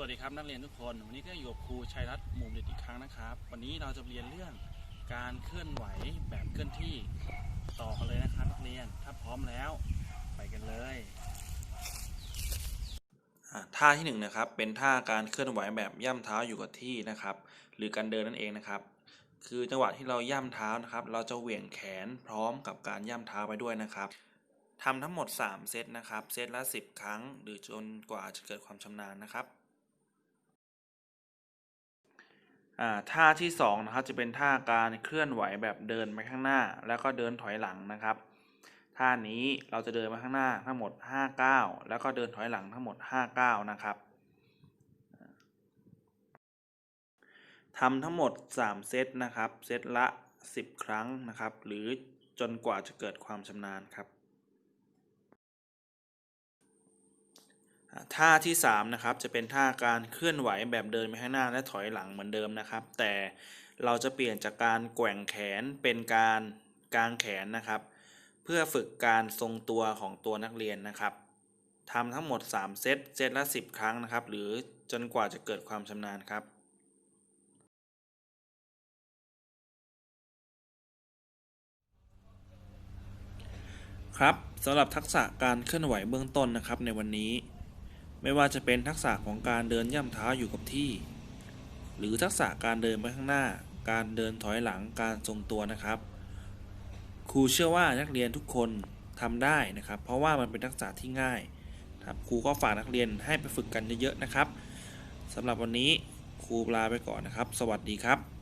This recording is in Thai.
วัสดีครับนักเรียนทุกคน วันนี้ก็อยู่กับครูชัยรัตน์มุมเด็ดอีกครั้งนะครับ วันนี้เราจะเรียนเรื่องการเคลื่อนไหวแบบเคลื่อนที่ต่อกันเลยนะครับนักเรียนถ้าพร้อมแล้วไปกันเลยท่าที่หนึ่งนะครับเป็นท่าการเคลื่อนไหวแบบย่ำเท้าอยู่กับที่นะครับ หรือการเดินนั่นเองนะครับ คือจังหวะที่เราย่ำเท้านะครับ เราจะเหวี่ยงแขนพร้อมกับการย่ำเท้าไปด้วยนะครับทำทั้งหมด 3 เซตนะครับ เซตละ 10 ครั้ง หรือจนกว่าจะเกิดความชำนาญนะครับ ท่าที่สองนะครับจะเป็นท่าการเคลื่อนไหวแบบเดินไปข้างหน้า แล้วก็เดินถอยหลังนะครับ ท่านี้เราจะเดินมาข้างหน้าทั้งหมด5ก้าแล้วก็เดินถอยหลังทั้งหมด5ก้านะครับทำทั้งหมด 3 เซตนะครับ เซตละ 10 ครั้งนะครับ หรือจนกว่าจะเกิดความชำนาญครับ อ่า ท่าที่3นะครับจะเป็นท่าการเคลื่อนไหวแบบเดินไปข้างหน้าและถอยหลังเหมือนเดิมนะครับ แต่เราจะเปลี่ยนจากการแกว่งแขนเป็นการกางแขนนะครับ เพื่อฝึกการทรงตัวของตัวนักเรียนนะครับทำทั้งหมด 3 เซตเซตละ 10 ครั้งนะครับ หรือจนกว่าจะเกิดความชำนาญครับครับสำหรับทักษะการเคลื่อนไหวเบื้องต้นนะครับในวันนี้ ไม่ว่าจะเป็นทักษะของการเดินย่ำเท้าอยู่กับที่ หรือทักษะการเดินไปข้างหน้า การเดินถอยหลังการทรงตัวนะครับ ครูเชื่อว่านักเรียนทุกคนทำได้นะครับ เพราะว่ามันเป็นทักษะที่ง่ายครับครูก็ฝากนักเรียนให้ไปฝึกกันเยอะๆนะครับสำหรับวันนี้ครูลาไปก่อนนะครับ สวัสดีครับ